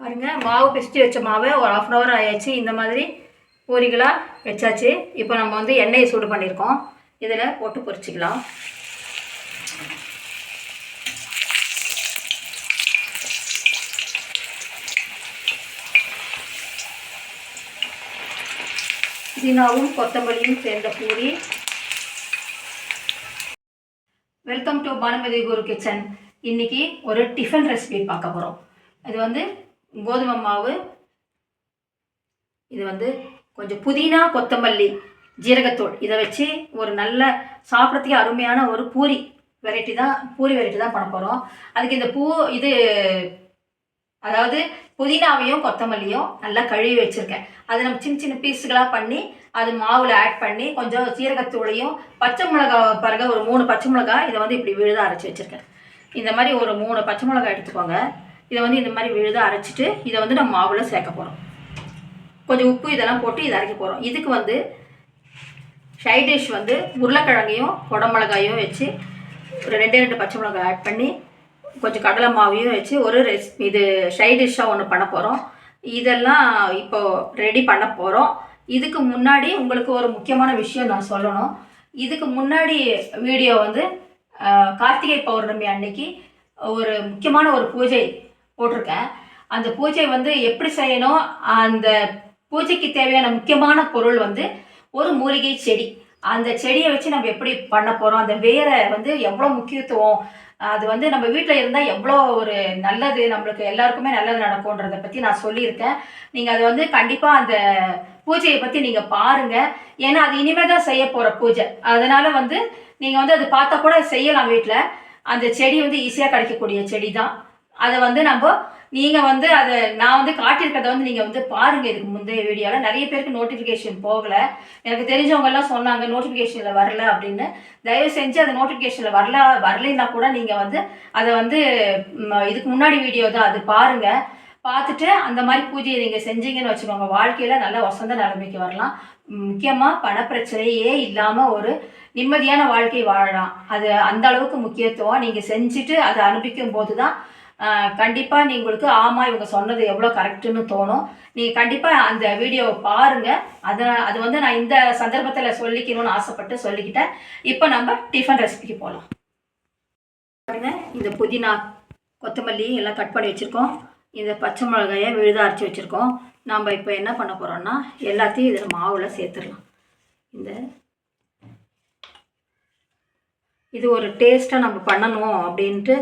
பாருங்கள் மாவு பிசிட்டு வச்ச மாவை ஒரு ஆஃப் அன் ஹவர் ஆயாச்சு. இந்த மாதிரி பூரிகளாக வச்சாச்சு. இப்போ நம்ம வந்து எண்ணெயை சூடு பண்ணியிருக்கோம். இதில் போட்டு பொரிச்சிக்கலாம். புதினாவும் கொத்தமல்லியும் சேர்ந்த puri. Welcome to Bhanumathi Guru kitchen இன்னைக்கு ஒரு டிஃபன் ரெசிபி பார்க்க போகிறோம் இது வந்து கோதுமை மாவு இது வந்து கொஞ்சம் புதினா கொத்தமல்லி ஜீரகத்தூள். இதை வச்சு ஒரு நல்ல சாப்பிட்றதுக்கே அருமையான ஒரு பூரி வெரைட்டி தான் பூரி வெரைட்டி தான் பண்ண போகிறோம் அதுக்கு இந்த பூ இது அதாவது புதினாவையும் கொத்தமல்லியும் நல்லா கழுவி வச்சுருக்கேன். அதை நம்ம சின்ன சின்ன பீஸுகளாக பண்ணி அது மாவில் ஆட் பண்ணி கொஞ்சம் சீரகத்தூளையும் பச்சை மிளகா பாருங்க ஒரு மூணு பச்சை மிளகா இதை வந்து இப்படி விழுதாக அரைச்சி வச்சுருக்கேன். இந்த மாதிரி ஒரு மூணு பச்சை மிளகா எடுத்துக்கோங்க. இதை வந்து இந்த மாதிரி விழுதாக அரைச்சிட்டு இதை வந்து நம்ம மாவில் சேர்க்க போகிறோம் கொஞ்சம் உப்பு இதெல்லாம் போட்டு இதை அரைக்க போகிறோம் இதுக்கு வந்து சைட் டிஷ் வந்து உருளைக்கிழங்கையும் குடமிளகாயும் வச்சு ஒரு ரெண்டே ரெண்டு பச்சை மிளகாய் ஆட் பண்ணி கொஞ்சம் கடலை மாவையும் வச்சு ஒரு ரெஸ் இது சைட் டிஷ்ஷாக ஒன்று பண்ண போகிறோம் இதெல்லாம் இப்போது ரெடி பண்ண போகிறோம் இதுக்கு முன்னாடி உங்களுக்கு ஒரு முக்கியமான விஷயம் நான் சொல்லணும். இதுக்கு முன்னாடி வீடியோ வந்து கார்த்திகை பௌர்ணமி அன்னைக்கு ஒரு முக்கியமான ஒரு பூஜை போட்டிருக்கேன். அந்த பூஜை வந்து எப்படி செய்யணும்? அந்த பூஜைக்கு தேவையான முக்கியமான பொருள் வந்து ஒரு மூலிகை செடி. அந்த செடியை வச்சு நம்ம எப்படி பண்ண போகிறோம் அந்த வேரை வந்து எவ்வளோ முக்கியத்துவம்? அது வந்து நம்ம வீட்டில் இருந்தால் எவ்வளோ ஒரு நல்லது நம்மளுக்கு எல்லாருக்குமே நல்லது நடக்கும்ன்றதை பற்றி நான் சொல்லியிருக்கேன். நீங்கள் அதை வந்து கண்டிப்பாக அந்த பூஜையை பற்றி நீங்கள் பாருங்கள் ஏன்னா அது இனிமேல் தான் செய்ய போகிற பூஜை. அதனால் வந்து நீங்கள் வந்து அது பார்த்தா கூட செய்யலாம் வீட்டில் அந்த செடி வந்து ஈஸியாக கிடைக்கக்கூடிய செடி தான் அதை வந்து நம்ம நீங்கள் வந்து அதை நான் வந்து காட்டியிருக்கிறத வந்து நீங்கள் வந்து பாருங்கள் இதுக்கு முந்தைய வீடியோவில் நிறைய பேருக்கு நோட்டிஃபிகேஷன் போகலை. எனக்கு தெரிஞ்சவங்கெல்லாம் சொன்னாங்க நோட்டிஃபிகேஷனில் வரல அப்படின்னு. தயவு செஞ்சு அந்த நோட்டிஃபிகேஷனில் வரல வரலைன்னா கூட நீங்கள் வந்து அதை வந்து இதுக்கு முன்னாடி வீடியோ தான் அது பாருங்கள் பார்த்துட்டு அந்த மாதிரி பூஜையை நீங்கள் செஞ்சீங்கன்னு வச்சுக்கோங்க. வாழ்க்கையில் நல்ல வசந்த நிலைமைக்கு வரலாம். முக்கியமாக பணப்பிரச்சனையே இல்லாமல் ஒரு நிம்மதியான வாழ்க்கை வாழலாம். அது அந்த அளவுக்கு முக்கியத்துவம் நீங்கள் செஞ்சுட்டு அதை அனுபவிக்கும் போது தான் கண்டிப்பாக நீங்களுக்கு ஆமாம் இவங்க சொன்னது எவ்வளோ கரெக்டுன்னு தோணும். நீங்கள் கண்டிப்பாக அந்த வீடியோவை பாருங்கள் அதை அது வந்து நான் இந்த சந்தர்ப்பத்தில் சொல்லிக்கணும்னு ஆசைப்பட்டு சொல்லிக்கிட்டேன். இப்போ நம்ம டிஃபன் ரெசிபிக்கு போகலாம் பாருங்க இந்த புதினா கொத்தமல்லி எல்லாம் கட் பண்ணி வச்சுருக்கோம். இந்த பச்சை மிளகாயை விழுதாக அரைச்சி வச்சுருக்கோம். நம்ம இப்போ என்ன பண்ண போகிறோம்னா எல்லாத்தையும் இதில் மாவில் சேர்த்துடலாம். இந்த இது ஒரு டேஸ்ட்டாக நம்ம பண்ணணும் அப்படின்ட்டு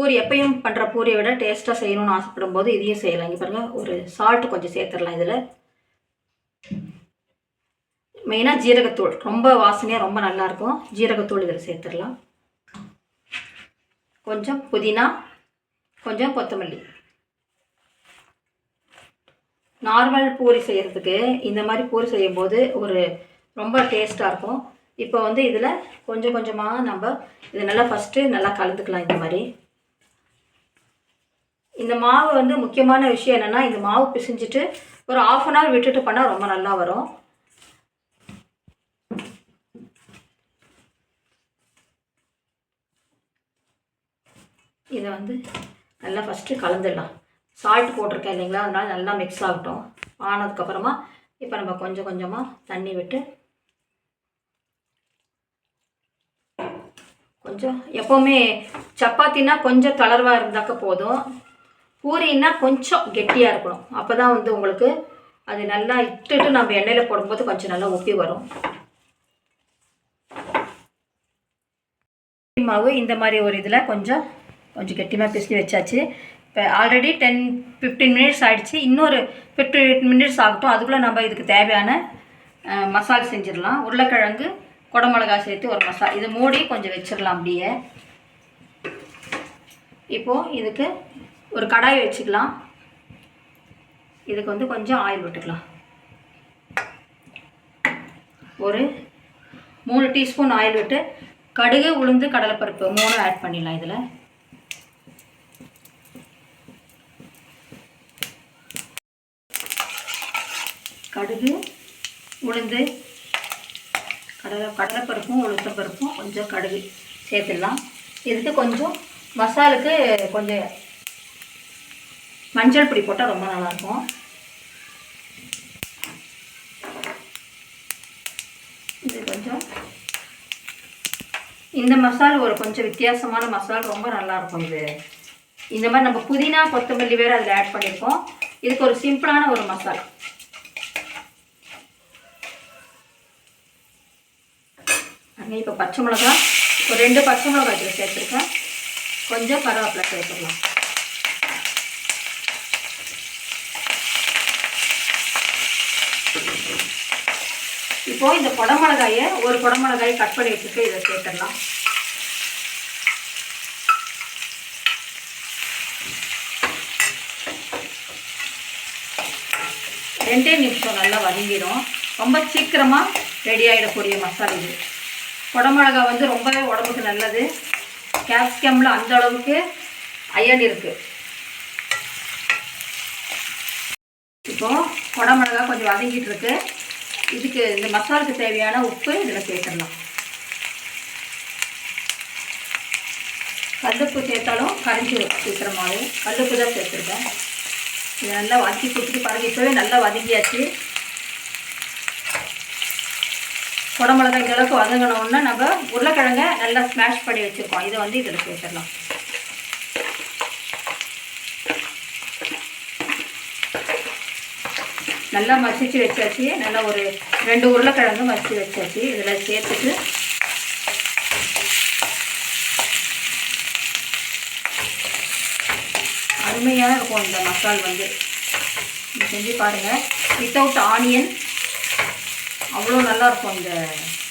பூரி எப்பயும் பண்ணுற பூரியை விட டேஸ்ட்டாக செய்யணும்னு ஆசைப்படும் போது இதையும் செய்யலாம். இங்கே பாருங்கள் ஒரு சால்ட் கொஞ்சம் சேர்த்துடலாம் இதில். மெயினாக ஜீரகத்தூள். ரொம்ப வாசனையாக ரொம்ப நல்லாயிருக்கும் ஜீரகத்தூள் இதில் சேர்த்துடலாம். கொஞ்சம் புதினா கொஞ்சம் கொத்தமல்லி. நார்மல் பூரி செய்கிறதுக்கு இந்த மாதிரி பூரி செய்யும்போது ஒரு ரொம்ப டேஸ்ட்டாக இருக்கும். இப்போ வந்து இதில் கொஞ்சம் கொஞ்சமாக நம்ம இதை நல்லா ஃபஸ்ட்டு நல்லா கலந்துக்கலாம் இந்த மாதிரி. இந்த மாவு வந்து முக்கியமான விஷயம் என்னென்னா இந்த மாவு பிசைஞ்சிட்டு ஒரு ஆஃப் அன் ஹவர் விட்டுட்டு பண்ணால் ரொம்ப நல்லா வரும். இதை வந்து நல்லா ஃபஸ்ட்டு கலந்துடலாம். சால்ட் போட்டிருக்கேன் இல்லைங்களா? அதனால் நல்லா மிக்ஸ் ஆகட்டும். ஆனதுக்கப்புறமா இப்போ நம்ம கொஞ்சம் கொஞ்சமாக தண்ணி விட்டு கொஞ்சம் எப்போவுமே சப்பாத்தினா கொஞ்சம் தளர்வாக இருந்தாக்க போதும். பூரின்னா கொஞ்சம் கெட்டியாக இருக்கணும். அப்போ தான் வந்து உங்களுக்கு அது நல்லா இட்டுட்டு நம்ம எண்ணெயில் போடும்போது கொஞ்சம் நல்லா ஒப்பி வரும். மாவு இந்த மாதிரி ஒரு இதில் கொஞ்சம் கொஞ்சம் கெட்டியமாக பிசுக்கி வச்சாச்சு. இப்போ ஆல்ரெடி டென் ஃபிஃப்டீன் மினிட்ஸ் ஆகிடுச்சு இன்னொரு ஃபிஃப்டீன் மினிட்ஸ் ஆகட்டும். அதுக்குள்ளே நம்ம இதுக்கு தேவையான மசால் செஞ்சிடலாம். உருளைக்கிழங்கு குடமிளகா சேர்த்து ஒரு மசாலா இது மூடி கொஞ்சம் வச்சிடலாம் அப்படியே. இப்போது இதுக்கு ஒரு கடாய் வச்சுக்கலாம். இதுக்கு வந்து கொஞ்சம் ஆயில் விட்டுக்கலாம். ஒரு மூணு டீஸ்பூன் ஆயில் விட்டு கடுகு உளுந்து கடலைப்பருப்பு மூணு ஆட் பண்ணிடலாம் இதில். கடுகு உளுந்து கடலை கடலைப்பருப்பும் உளுத்தப்பருப்பும் கொஞ்சம் கடுகு சேர்த்துடலாம். இதுக்கு கொஞ்சம் மசாலுக்கு கொஞ்சம் மஞ்சள் பொடி போட்டால் ரொம்ப நல்லாயிருக்கும். இது கொஞ்சம். இந்த மசால் ஒரு கொஞ்சம் வித்தியாசமான மசால் ரொம்ப நல்லாயிருக்கும் இது. இந்த மாதிரி நம்ம புதினா கொத்தமல்லி வேறு அதில் ஆட் பண்ணியிருக்கோம் இதுக்கு ஒரு சிம்பிளான ஒரு மசாலா. அங்கே இப்போ பச்சை மிளகா ஒரு ரெண்டு பச்சை மிளகா இதில் சேர்த்துருக்கேன். கொஞ்சம் கருவேப்பிலை சேர்த்துடலாம். இப்போ இந்த குடமிளகாயை ஒரு குடமிளகாயை கட் பண்ணி வச்சுட்டு இதை சேர்த்துடலாம். ரெண்டே நிமிஷம் நல்லா வதங்கிடும் ரொம்ப சீக்கிரமாக ரெடி ஆகிடக்கூடிய மசாலா இது. குடமிளகா வந்து ரொம்பவே உடம்புக்கு நல்லது. கேப்சிகமில் அந்த அளவுக்கு அயன் இருக்குது இப்போ குடமிளகா கொஞ்சம் வதங்கிட்டு இருக்கு. இதுக்கு இந்த மசாலுக்கு தேவையான உப்பு இதில் சேர்த்துடலாம். கல்லுப்பு சேர்த்தாலும் கரைஞ்சிடும் சீக்கிரமாகவே கல்லுப்பு தான் சேர்த்துருக்கேன். இதை நல்லா வதக்கி கொடுத்துட்டு பாருங்க இப்போவே நல்லா வதங்கியாச்சு. குடமிளகா இந்த அளவுக்கு வதங்கினோன்னா நம்ம உருளைக்கிழங்க நல்லா ஸ்மாஷ் பண்ணி வச்சுருக்கோம். இதை வந்து இதில் சேர்த்துடலாம். நல்லா மசிச்சு வச்சாச்சு. நல்லா ஒரு ரெண்டு உருளைக்கிழங்கு மசிச்சு வச்சாச்சு. இதில் சேர்த்துட்டு அருமையாக இருக்கும் இந்த மசால் வந்து. செஞ்சு பாருங்கள் வித்தவுட் ஆனியன் அவ்வளோ நல்லாயிருக்கும் இந்த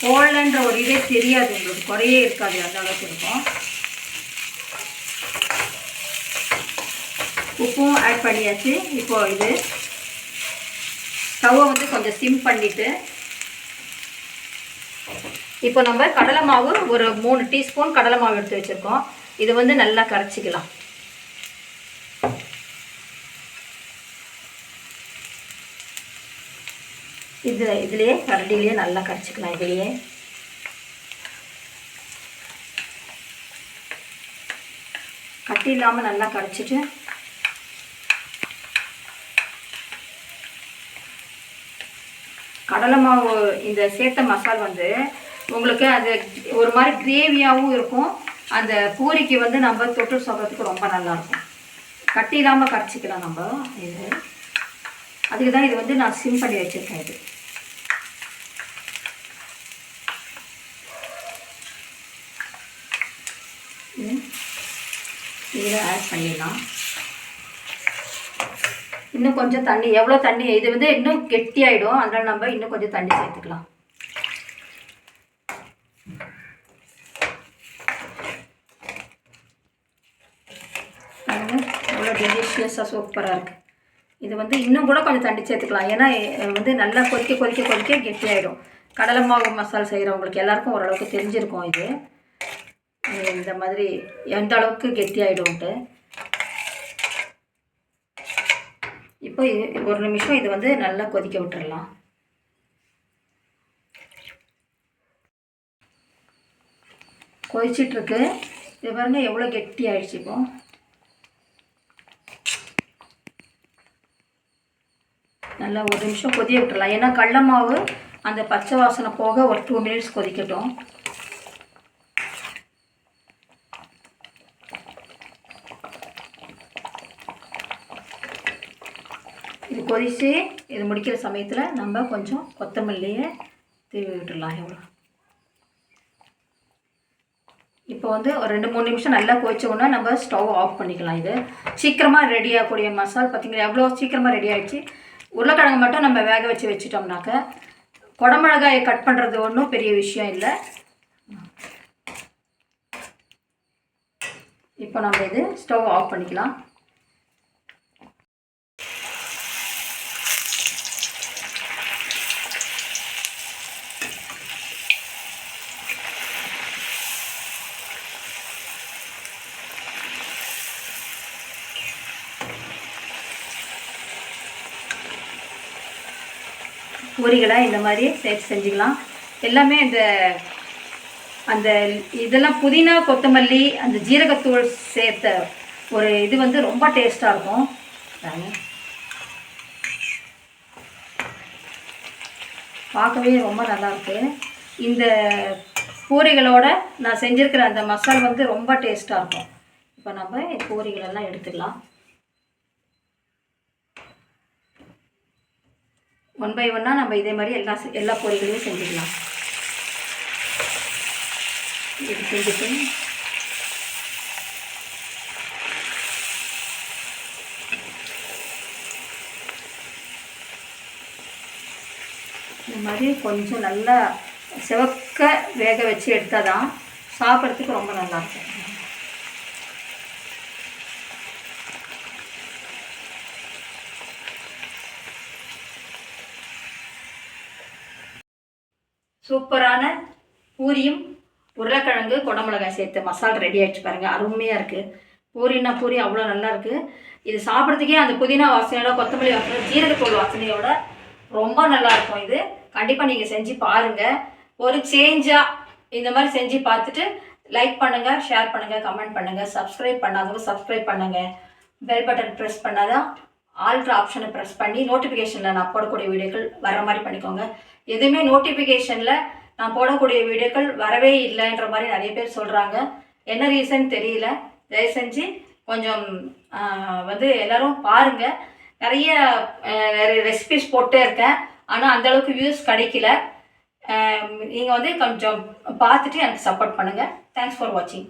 கோல்டுன்ற ஒரு இதே தெரியாது. உங்களுக்கு குறையே இருக்காது. அந்த அளவுக்கு இருக்கும். உப்பும் ஆட் பண்ணியாச்சு. இப்போது இது ஸ்டவ்வை வந்து கொஞ்சம் சிம் பண்ணிவிட்டு இப்போ நம்ம கடலை மாவு ஒரு மூணு டீஸ்பூன் கடலை மாவு எடுத்து வச்சுருக்கோம். இது வந்து நல்லா கரைச்சிக்கலாம். இது இதுலேயே கரண்டிலேயே நல்லா கரைச்சிக்கலாம் இதுலேயே கட்டி இல்லாமல் நல்லா கரைச்சிட்டு கடலை மாவு இந்த சேர்த்த மசால் வந்து உங்களுக்கு அது ஒரு மாதிரி கிரேவியாகவும் இருக்கும். அந்த பூரிக்கு வந்து நம்ம தொட்டு சாப்பிட்றதுக்கு ரொம்ப நல்லாயிருக்கும் கட்டி இல்லாமல் கரைச்சிக்கலாம் நம்ம இது. அதுக்கு தான் இது வந்து நான் சிம் பண்ணி வச்சுருக்கேன் இது. இதில் ஆட் பண்ணிடலாம். இன்னும் கொஞ்சம் தண்ணி எவ்வளோ தண்ணி? இது வந்து இன்னும் கெட்டியாயிடும். அதனால் நம்ம இன்னும் கொஞ்சம் தண்ணி சேர்த்துக்கலாம். பாருங்க, எவ்வளோ டெலிஷியஸாக சூப்பராக இருக்குது இது வந்து இன்னும் கூட கொஞ்சம் தண்ணி சேர்த்துக்கலாம். ஏன்னா வந்து நல்லா கொதிக்க கொதிக்க கொதிக்க கெட்டியாயிடும். கடலை மாவு மசால் செய்கிறவங்களுக்கு எல்லாருக்கும் ஓரளவுக்கு தெரிஞ்சிருக்கும் இது இந்த மாதிரி எந்த அளவுக்கு கெட்டியாயிடும்ட்டு. இப்போ ஒரு நிமிஷம் இது வந்து நல்லா கொதிக்க விட்டுறலாம். கொதிச்சிட்ருக்கு. இது பாருங்க எவ்வளோ கெட்டி ஆயிடுச்சு இப்போ. நல்லா ஒரு நிமிஷம் கொதிய விட்டுடலாம் ஏன்னா கடல மாவு அந்த பச்சை வாசனை போக ஒரு டூ மினிட்ஸ் கொதிக்கட்டும். கொதிச்சு இது முடிக்கிற சமயத்தில் நம்ம கொஞ்சம் கொத்தமல்லியை தீவி விட்டுடலாம் எவ்வளோ இப்போ வந்து ஒரு ரெண்டு மூணு நிமிஷம் நல்லா கொதிச்ச நம்ம ஸ்டவ் ஆஃப் பண்ணிக்கலாம் இது. சீக்கிரமாக ரெடி ஆகக்கூடிய மசால் பார்த்திங்கன்னா எவ்வளோ சீக்கிரமாக ரெடி ஆகிடுச்சு உருளைக்கிழங்கு மட்டும் நம்ம வேக வச்சு வச்சுட்டோம்னாக்க குடமிளகாயை கட் பண்ணுறது ஒன்றும் பெரிய விஷயம் இல்லை. இப்போ நம்ம இது ஸ்டவ் ஆஃப் பண்ணிக்கலாம். பூரிகளை இந்த மாதிரி சேர்த்து செஞ்சுக்கலாம். எல்லாமே இந்த அந்த இதெல்லாம் புதினா கொத்தமல்லி அந்த ஜீரகத்தூள் சேர்த்த ஒரு இது வந்து ரொம்ப டேஸ்ட்டாக இருக்கும். பார்க்கவே ரொம்ப நல்லாயிருக்கு இந்த பூரிகளோட நான் செஞ்சுருக்கிற அந்த மசால் வந்து ரொம்ப டேஸ்ட்டாக இருக்கும். இப்போ நம்ம பூரிகளெல்லாம் எடுத்துக்கலாம். ஒன் பை ஒன்னாக நம்ம இதே மாதிரி எல்லா எல்லா பொரிகளையும் செஞ்சுக்கலாம். இது செஞ்சுட்டு. இந்த மாதிரி கொஞ்சம் நல்லா சிவக்க வேக வச்சு எடுத்தால் தான் சாப்பிட்றதுக்கு ரொம்ப நல்லாயிருக்கும் சூப்பரான பூரியும் உருளைக்கிழங்கு குடமிளகாய் சேர்த்து மசால் ரெடி ஆகிடுச்சு பாருங்கள் அருமையாக இருக்குது பூரின்னா பூரி அவ்வளோ நல்லா இருக்குது இது சாப்பிட்றதுக்கே அந்த புதினா வாசனையோட கொத்தமல்லி வாசனை ஜீரகத்தூள் வாசனையோட ரொம்ப நல்லா இருக்கும் இது. கண்டிப்பாக நீங்கள் செஞ்சு பாருங்கள் ஒரு சேஞ்சாக இந்த மாதிரி செஞ்சு பார்த்துட்டு லைக் பண்ணுங்கள் ஷேர் பண்ணுங்கள் கமெண்ட் பண்ணுங்கள் சப்ஸ்கிரைப் பண்ணாதவங்க சப்ஸ்கிரைப் பண்ணுங்கள் பெல் பட்டன் ப்ரெஸ் பண்ணாதான் ஆல்ட்ரு ஆப்ஷனை ப்ரெஸ் பண்ணி நோட்டிஃபிகேஷனில் நான் போடக்கூடிய வீடியோக்கள் வர மாதிரி பண்ணிக்கோங்க. எதுவுமே நோட்டிஃபிகேஷனில் நான் போடக்கூடிய வீடியோக்கள் வரவே இல்லைன்ற மாதிரி நிறைய பேர் சொல்கிறாங்க என்ன ரீசன் தெரியல. தயவு செஞ்சு கொஞ்சம் வந்து எல்லோரும் பாருங்கள் நிறைய நிறைய ரெசிபிஸ் போட்டே இருக்கேன். ஆனால் அந்தளவுக்கு வியூஸ் கிடைக்கல. நீங்கள் வந்து கொஞ்சம் பார்த்துட்டு எனக்கு சப்போர்ட் பண்ணுங்கள் தேங்க்ஸ் ஃபார் வாட்சிங்